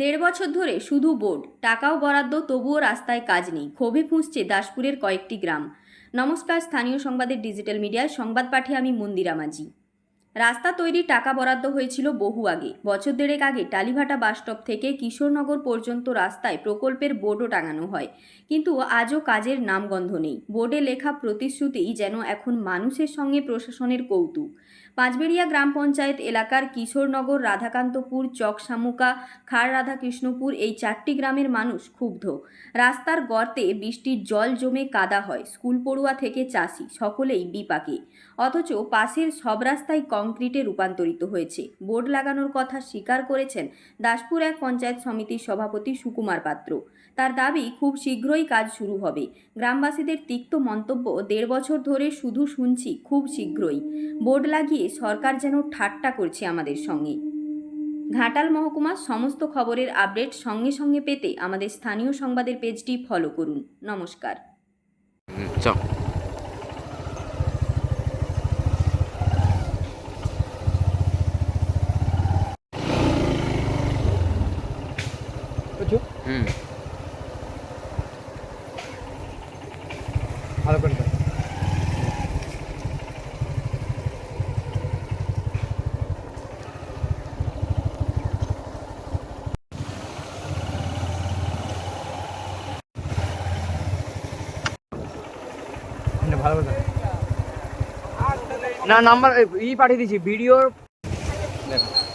দেড় বছর ধরে শুধু বোর্ড, টাকাও বরাদ্দ, তবুও রাস্তায় কাজ নেই। ক্ষোভে ফুঁসছে দাসপুরের কয়েকটি গ্রাম। নমস্কার, স্থানীয় সংবাদের ডিজিটাল মিডিয়ায় সংবাদ পাঠে আমি মন্দিরা মাঝি। রাস্তা তৈরির টাকা বরাদ্দ হয়েছিল বহু আগে। বছর দেড়েক আগে টালিভাটা বাসস্টপ থেকে কিশোরনগর পর্যন্ত রাস্তায় প্রকল্পের বোর্ডও টাঙানো হয়। কিন্তু আজও কাজের নামগন্ধ নেই। বোর্ডে লেখা প্রতিশ্রুতিই যেন এখন মানুষের সঙ্গে প্রশাসনের কৌতুক। পাঁচবেড়িয়া গ্রাম পঞ্চায়েত এলাকার কিশোরনগর, রাধাকান্তপুর চকশামুকা খার রাধাকৃষ্ণপুর এই চারটি গ্রামের মানুষ ক্ষুব্ধ। রাস্তার গর্তে বৃষ্টির জল জমে কাদা হয়। স্কুল পড়ুয়া থেকে চাষি, সকলেই বিপাকে। অথচ পাশের সব রাস্তাই কংক্রিটে রূপান্তরিত হয়েছে। বোর্ড লাগানোর কথা স্বীকার করেছেন দাসপুর এক পঞ্চায়েত সমিতির সভাপতি সুকুমার পাত্র। তার দাবি, খুব শীঘ্রই কাজ শুরু হবে। গ্রামবাসীদের তিক্ত মন্তব্য দেড় বছর ধরে শুধু শুনছি, খুব শীঘ্রই। বোর্ড লাগিয়ে সরকার যেন ঠাট্টা করছে আমাদের সঙ্গে। ঘাটাল মহকুমার সমস্ত খবরের আপডেট সঙ্গে সঙ্গে পেতে আমাদের স্থানীয় সংবাদের পেজটি ফলো করুন। নমস্কার। বুঝছ? হুম। ভালো করে দাও ভালো করে না নাম্বার ই পাঠিয়ে দিয়েছি ভিডিওর দেখো।